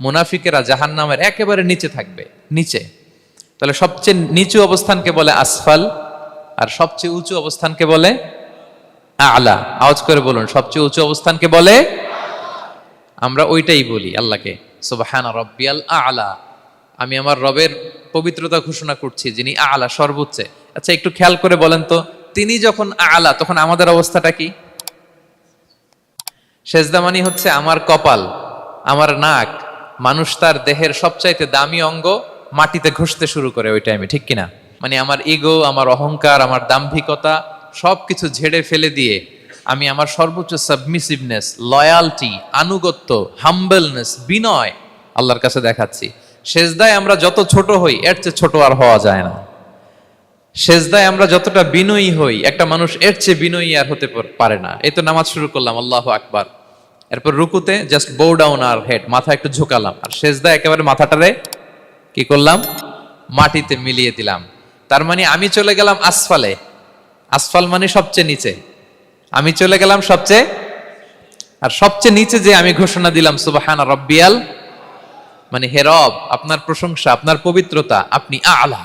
মুনাফিকেরা জাহান নামের একেবারে নিচে থাকবে, নিচে। তাহলে সবচেয়ে নিচু অবস্থানকে বলে আসফাল, আর সবচেয়ে উঁচু অবস্থানকে বলে আলা। আওয়াজ করে বলুন, সবচেয়ে উঁচু অবস্থানকে বলে আমরা ওইটাই বলি আল্লাহকে আলা। আমি আমার রবের পবিত্রতা ঘোষণা করছি, যিনি আলা, সর্বোচ্চে। আচ্ছা একটু খেয়াল করে বলেন তো, তিনি যখন আলা, তখন আমাদের অবস্থাটা কি? সেজদা মানি হচ্ছে আমার কপাল, আমার নাক মানুষ তার দেহের সবচাইতে দামি অঙ্গ মাটিতে ঘষতে শুরু করে ওই টাইমে ঠিক কিনা? মানে আমার ইগো আমার অহংকার, আমার দাম্ভিকতা সব কিছু ঝেড়ে ফেলে দিয়ে আমি আমার সর্বোচ্চ সাবমিসিভনেস লয়ালটি আনুগত্য হাম্বলনেস বিনয় আল্লাহর কাছে দেখাচ্ছি। সেজদায় আমরা যত ছোট হই, এর চেয়ে ছোট আর হওয়া যায় না। সেজদায় আমরা যতটা বিনয়ী হই, একটা মানুষ এর চেয়ে বিনয়ী আর হতে পারে না। এই তো নামাজ শুরু করলাম, আল্লাহ আকবার। এরপর রুকুতে জাস্ট বো ডাউন আর হেড মাথা একটু ঝুঁকালাম। আর সেজদা একেবারে মাথাটারে কি করলাম? মাটিতে মিলিয়ে দিলাম। তার মানে আমি চলে গেলাম আসফালে। আসফাল মানে সবচেয়ে নিচে। আমি চলে গেলাম সবচেয়ে আর সবচেয়ে নিচে যে আমি ঘোষণা দিলাম, সুবাহানা রব্বিয়াল মানে হে রব, আপনার প্রশংসা, আপনার পবিত্রতা, আপনি আলা।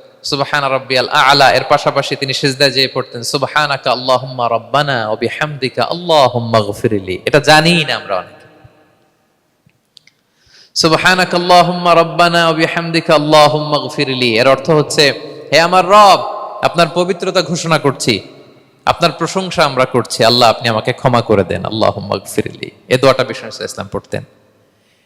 সুবহান রাব্বিয়াল আলা। এর পাশাপাশি তিনি সিজদায় যেয়ে পড়তেন, সুবহানাকা আল্লাহুম্মা রাব্বানা বিহামদিকা আল্লাহুম্মা গফিরলি এটা জানি না আমরা অনেকে। সুবহানাকা আল্লাহুম্মা রাব্বানা বিহামদিকা আল্লাহুম্মা গফিরলি এর অর্থ হচ্ছে, হে আমার রব, আপনার পবিত্রতা ঘোষণা করছি, আপনার প্রশংসা আমরা করছি। আল্লাহ, আপনি আমাকে ক্ষমা করে দেন। আল্লাহুম্মা গফিরলি এই দোয়াটা বিষ্ণু ইসলাম পড়তেন।